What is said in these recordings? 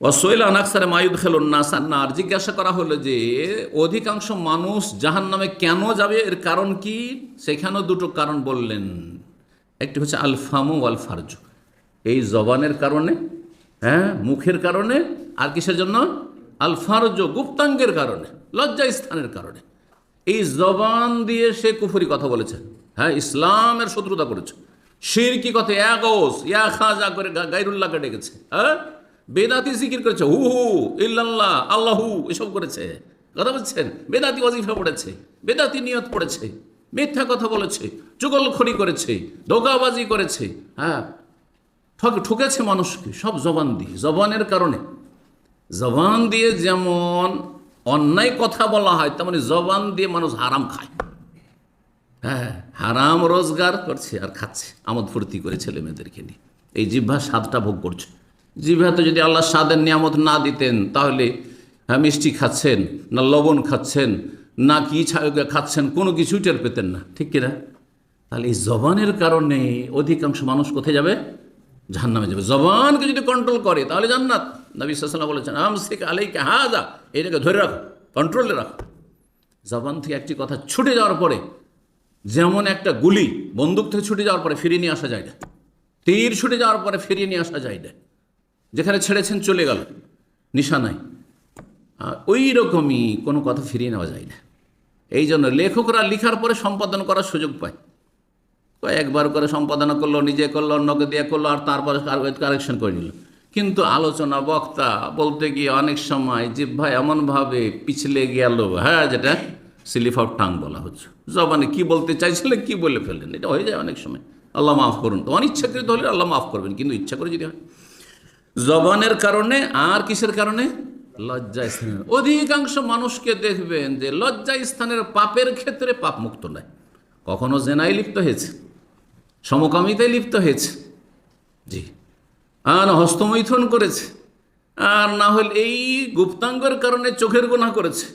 অসৈল আনাকসারে মায়ুদ খেলুন নাসান্নার জিজ্ঞাসা করা হলো যে, অধিকাংশ মানুষ জাহান নামে কেন যাবে? এর কারণ কি? সেখানেও দুটো কারণ বললেন। একটি হচ্ছে আলফামু আল ফারজু এই জবানের কারণে হ্যাঁ মুখের কারণে, আর কিসের জন্য? আল ফারজ গুপ্তাঙ্গের কারণে লজ্জা স্থানের কারণে। এই জবান দিয়ে সে কুফুরি কথা বলেছে। হ্যাঁ ইসলামের শত্রুতা করেছে। শির কি কথা এক ওস ইয়া খাজা করে গাইরুল্লাহকে ডেকেছে। হ্যাঁ? বেদাতি জিকির করেছে, হু হু, ইল্লাল্লাহ, আল্লাহু, এসব করেছে। কথা বলছেন বেদাতি অজিফা পড়েছে, বেদাতি নিয়ত পড়েছে, মিথ্যা কথা বলেছে চুগলখড়ি করেছে, ধোকাবাজি করেছে হ্যাঁ? ঠক, ঠকেছে মানুষকে, সব জবান দিয়ে, জবানের কারণে। জবান দিয়ে যেমন অন্যায় কথা বলা হয়, তেমনি জবান দিয়ে মানুষ হারাম খায়। হ্যাঁ হারাম রোজগার করছে আর খাচ্ছে। আমোদ ফুর্তি করে ছেলে মেয়েদেরকে নিয়ে। এই জিহ্বা স্বাদটা ভোগ করছে। জিহ্বাতে যদি আল্লাহ স্বাদের নিয়ামত না দিতেন, তাহলে হ্যাঁ মিষ্টি খাচ্ছেন, না লবণ খাচ্ছেন, না কি খাচ্ছেন, কোনো কিছুই টের পেতেন না। ঠিক কিনা? তাহলে এই জবানের কারণে অধিকাংশ মানুষ কোথায় যাবে? জাহান্নামে যাবে। জবানকে যদি কন্ট্রোল করে, তাহলে জান্নাত। নবী সাল্লাম বলেছেন, আমসিক আলাইকে হাজা এটাকে ধরে রাখো কন্ট্রোলে রাখো। জবান থেকে একটি কথা ছুটে যাওয়ার পরে, যেমন একটা গুলি, বন্দুক থেকে ছুটে যাওয়ার পরে ফিরিয়ে নিয়ে আসা যায় না। তীর ছুটে যাওয়ার পরে ফিরিয়ে নিয়ে আসা যায় না। যেখানে ছেড়েছেন চলে গেল। নিশানায় ওই রকমই কোনো কথা ফিরিয়ে নেওয়া যায় না। এই জন্য লেখকরা লিখার পরে সম্পাদন করার সুযোগ পায়। কয়েকবার করে সম্পাদনা করল, নিজে করল, অন্যকে দিয়ে করল, আর তারপরে কারেকশন করে নিল। কিন্তু আলোচনা বক্তা বলতে গিয়ে অনেক সময় জিভা এমনভাবে পিছলে গেল হ্যাঁ যেটা স্লিপ অফ টাং বলা হচ্ছে। জবানে কি বলতে চাইছিলেন কি বলে ফেললেন? এটা হয়ে যায় অনেক সময়। আল্লাহ মাফ করুন। তো অনিচ্ছাকৃত হলে আল্লাহ মাফ করবেন, কিন্তু ইচ্ছা করে যদি হয়। জবানের কারণে আর কিসের কারণে? লজ্জা স্থানের অধিকাংশ মানুষকে দেখবেন যে লজ্জা স্থানের পাপের ক্ষেত্রে পাপ মুক্ত নয়। কখনো জেনায় লিপ্ত হয়েছে, সমকামিতায় লিপ্ত হয়েছে। জি। আর হস্তমৈথুন করেছে। আর না হলে এই গুপ্তাঙ্গের কারণে চোখের গুণা করেছে।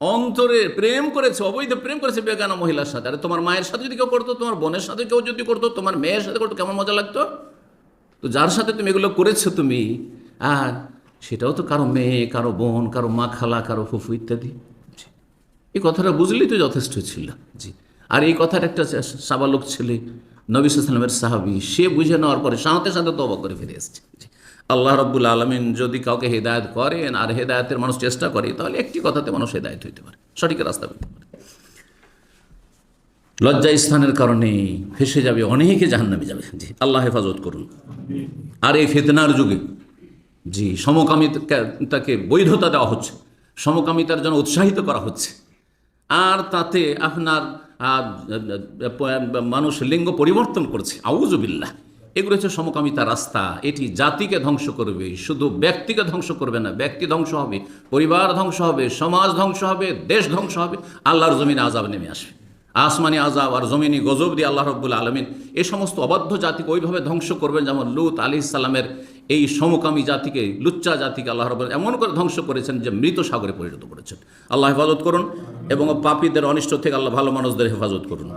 অন্তরে প্রেম করেছে, অবৈধ প্রেম করেছে বেগানা মহিলার সাথে। আরে তোমার মায়ের সাথে যদি কেউ করতো, তোমার বোনের সাথে কেউ যদি করতো, তোমার মেয়ের সাথে করতো, কেমন মজা লাগতো? তো যার সাথে তুমি এগুলো করেছ তুমি, আর সেটাও তো কারও মেয়ে, কারও বোন, কারও মা খালা, কারও ফুফু ইত্যাদি। এই কথাটা বুঝলেই তো যথেষ্ট ছিল। জি। আর এই কথার একটা সাবালক ছেলে, নবী সালামের সাহাবি, সে বুঝে নেওয়ার পরে সাথে সাথে তবা করে ফিরে এসছে। আল্লাহ রব্বুল আলমিন যদি কাউকে হেদায়ত করেন, আর হেদায়তের মানুষ চেষ্টা করে, তাহলে একটি কথাতে মানুষ হেদায়ত হইতে পারে। সঠিক রাস্তা পেতে পারে। লজ্জা স্থানের কারণে ফেসে যাবে, অনেকে জাহান্নামে যাবে। জি, আল্লাহ হেফাজত করুন। আর এই ফেতনার যুগে, জি, সমকামিতাকে বৈধতা দেওয়া হচ্ছে, সমকামিতার জন্য উৎসাহিত করা হচ্ছে। আর তাতে আপনার মানুষ লিঙ্গ পরিবর্তন করছে। আউজবিল্লাহ এগুলো হচ্ছে সমকামিতা রাস্তা। এটি জাতিকে ধ্বংস করবে, শুধু ব্যক্তিকে ধ্বংস করবে না, ব্যক্তি ধ্বংস হবে, পরিবার ধ্বংস হবে, সমাজ ধ্বংস হবে, দেশ ধ্বংস হবে, আল্লাহর জমিনে আজাব নেমে আসবে। আসমানি আজাব আর জমিনি গজব দিয়ে আল্লাহ রব্বুল আলমিন এই সমস্ত অবাধ্য জাতিকে ওইভাবে ধ্বংস করবেন, যেমন লুত আলি সালামের এই সমকামী জাতিকে, লুচ্চা জাতিকে আল্লাহ রব এমন করে ধ্বংস করেছেন যে মৃত সাগরে পরিণত করেছেন। আল্লাহ হেফাজত করুন এবং পাপীদের অনিষ্ট থেকে আল্লাহ ভালো মানুষদের হেফাজত করুন।